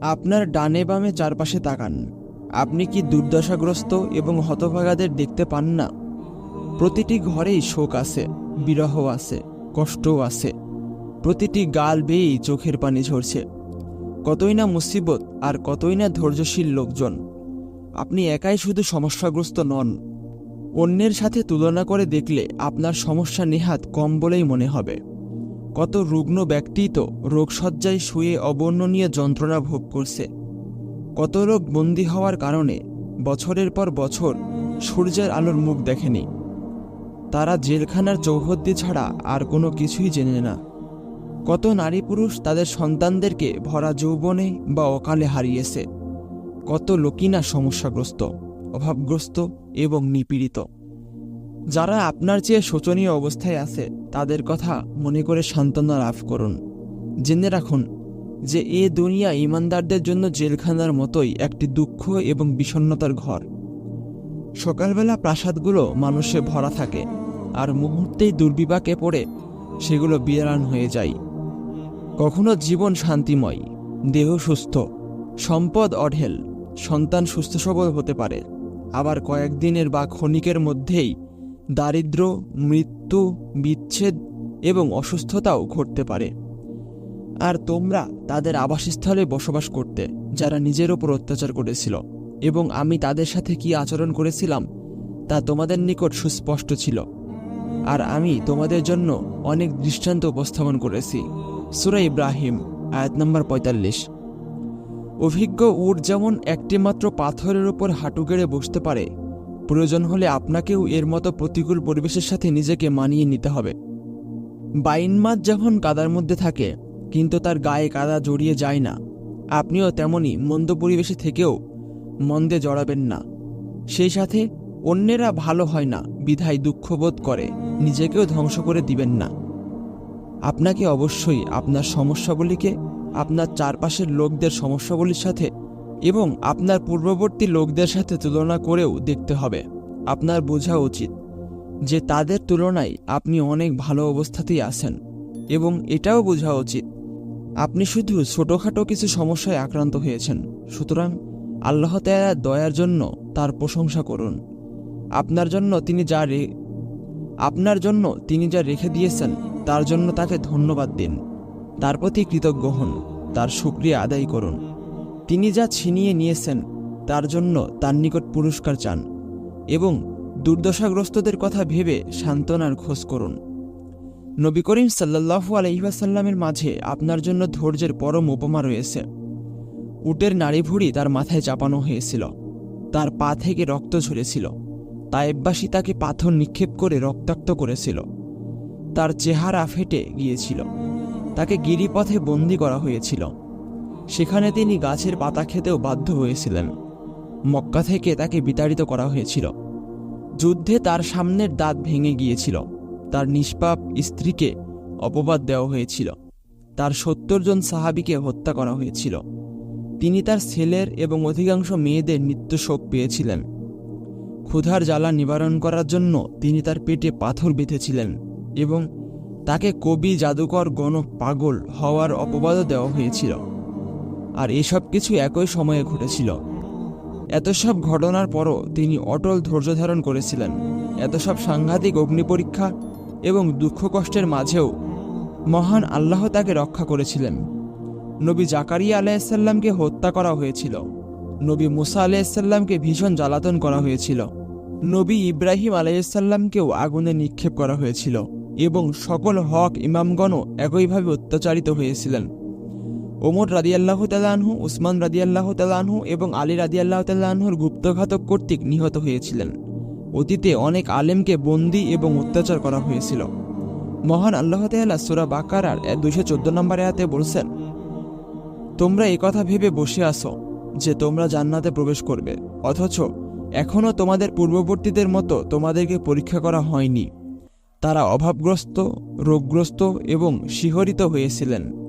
আপনার ডানে বামে চারপাশে তাকান। আপনি কি দুর্দশাগ্রস্ত এবং হতভাগাদের দেখতে পান না? প্রতিটি ঘরেই শোক আছে, বিরহ আছে, কষ্টও আছে। প্রতিটি গাল বেয়েই চোখের পানি ঝরছে। কতই না মুসিবত আর কতই না ধৈর্যশীল লোকজন। আপনি একাই শুধু সমস্যাগ্রস্ত নন। অন্যের সাথে তুলনা করে দেখলে আপনার সমস্যা নেহাত কম বলেই মনে হবে। কত রুগ্ন ব্যক্তি তো রোগসজ্জায় শুয়ে অবর্ণনীয় যন্ত্রণা ভোগ করছে। কত লোক বন্দী হওয়ার কারণে বছরের পর বছর সূর্যের আলোর মুখ দেখেনি। তারা জেলখানার চৌহদ্দি ছাড়া আর কোনো কিছুই জেনে না। কত নারী পুরুষ তাদের সন্তানদেরকে ভরা যৌবনে বা অকালে হারিয়েছে। কত লোকই না সমস্যাগ্রস্ত, অভাবগ্রস্ত এবং নিপীড়িত। যারা আপনার চেয়ে শোচনীয় অবস্থায় আছে, তাদের কথা মনে করে সান্ত্বনা লাভ করুন। জেনে রাখুন যে এ দুনিয়া ইমানদারদের জন্য জেলখানার মতোই একটি দুঃখ এবং বিষণ্ণতার ঘর। সকালবেলা প্রাসাদগুলো মানুষে ভরা থাকে, আর মুহূর্তেই দুর্বিপাকে পড়ে সেগুলো বিরান হয়ে যায়। কখনো জীবন শান্তিময়, দেহ সুস্থ, সম্পদ অঢেল, সন্তান সুস্থ সবল হতে পারে। আবার কয়েকদিনের বা ক্ষণিকের মধ্যেই দারিদ্র, মৃত্যু, বিচ্ছেদ এবং অসুস্থতাও ঘটতে পারে। আর তোমরা তাদের আবাসস্থলে বসবাস করতে, যারা নিজের ওপর অত্যাচার করেছিল। এবং আমি তাদের সাথে কি আচরণ করেছিলাম, তা তোমাদের নিকট সুস্পষ্ট ছিল। আর আমি তোমাদের জন্য অনেক দৃষ্টান্ত উপস্থাপন করেছি। সুরা ইব্রাহিম, আয়াত নম্বর পঁয়তাল্লিশ। অভিজ্ঞ উট যেমন একটিমাত্র পাথরের ওপর হাঁটু গেড়ে বসতে পারে প্রয়োজন হলে আপনাকেও এর মতো প্রতিকূল পরিবেশের সাথে নিজেকে মানিয়ে নিতে হবে। বাইন মাছ যখন কাদার মধ্যে থাকে, কিন্তু তার গায়ে কাদা জড়িয়ে যায় না। আপনিও তেমনি মন্দ পরিবেশে থেকেও মন্দে জড়াবেন না। সেই সাথে অন্যেরা ভালো হয় না, বিধায় দুঃখবোধ করে, নিজেকেও ধ্বংস করে দিবেন না। আপনাকে অবশ্যই আপনার সমস্যাগুলিকে আপনার চারপাশের লোকদের সমস্যাগুলির সাথে এবং আপনার পূর্ববর্তী লোকদের সাথে তুলনা করেও দেখতে হবে। আপনার বোঝা উচিত যে তাদের তুলনায় আপনি অনেক ভালো অবস্থাতেই আছেন এবং এটাও বোঝা উচিত। আপনি শুধু ছোটোখাটো কিছু সমস্যায় আক্রান্ত হয়েছেন। সুতরাং আল্লাহ তায়ার দয়ার জন্য তার প্রশংসা করুন। আপনার জন্য তিনি যা রে, আপনার জন্য তিনি যা রেখে দিয়েছেন, তার জন্য তাকে ধন্যবাদ দিন। তার প্রতি কৃতজ্ঞ হন, তার সুক্রিয়া আদায় করুন। তিনি যা ছিনিয়ে নিয়েছেন, তার জন্য তার নিকট পুরস্কার চান এবং দুর্দশাগ্রস্তদের কথা ভেবে সান্ত্বনার খোঁজ করুন। নবী করিম সাল্লাহু আলহিহাসাল্লামের মাঝে আপনার জন্য ধৈর্যের পরম উপমা রয়েছে। উটের নাড়ি ভুড়ি তার মাথায় চাপানো হয়েছিল, তার পা থেকে রক্ত ঝরেছিল, তায়েববাসী তাকে পাথর নিক্ষেপ করে রক্তাক্ত করেছিল, তার চেহারা ফেটে গিয়েছিল, তাকে গিরিপথে বন্দি করা হয়েছিল। সেখানে তিনি গাছের পাতা খেতেও বাধ্য হয়েছিলেন। মক্কা থেকে তাকে বিতাড়িত করা হয়েছিল। যুদ্ধে তার সামনের দাঁত ভেঙে গিয়েছিল। তার নিষ্পাপ স্ত্রীকে অপবাদ দেওয়া হয়েছিল। তার সত্তর জন সাহাবিকে হত্যা করা হয়েছিল। তিনি তার ছেলের এবং অধিকাংশ মেয়েদের নিত্য শোক পেয়েছিলেন। ক্ষুধার জ্বালা নিবারণ করার জন্য তিনি তার পেটে পাথর বেঁধেছিলেন এবং তাকে কবি, জাদুকর গণ পাগল হওয়ার অপবাদও দেওয়া হয়েছিল। আর এসব কিছু একই সময়ে ঘটেছিল। এত সব ঘটনার পরও তিনি অটল ধৈর্য ধারণ করেছিলেন। এত সব সাংঘাতিক অগ্নি পরীক্ষা এবং দুঃখ কষ্টের মাঝেও মহান আল্লাহ তাকে রক্ষা করেছিলেন। নবী জাকারিয়া আলাইসাল্লামকে হত্যা করা হয়েছিল। নবী মুসা আলাইসাল্লামকে ভীষণ জ্বালাতন করা হয়েছিল। নবী ইব্রাহিম আলাইসাল্লামকেও আগুনে নিক্ষেপ করা হয়েছিল এবং সকল হক ইমামগণও একইভাবে অত্যাচারিত হয়েছিলেন। ওমর রাদিয়াল্লাহ তালাহু উসমান রাদিয়াল্লাহ তালাহু এবং আলী রাদিয়াল্লাহ তালাহুর গুপ্তঘাতক কর্তৃক নিহত হয়েছিলেন। অতীতে অনেক আলেমকে বন্দি এবং অত্যাচার করা হয়েছিল। মহান আল্লাহ তাল্লাহ সুরা বাকারার দুইশো চোদ্দ নম্বর আয়াতে বলছেন, তোমরা কথা ভেবে বসে আসো যে তোমরা জান্নাতে প্রবেশ করবে, অথচ এখনও তোমাদের পূর্ববর্তীদের মতো তোমাদেরকে পরীক্ষা করা হয়নি। তারা অভাবগ্রস্ত, রোগগ্রস্ত এবং শিহরিত হয়েছিলেন।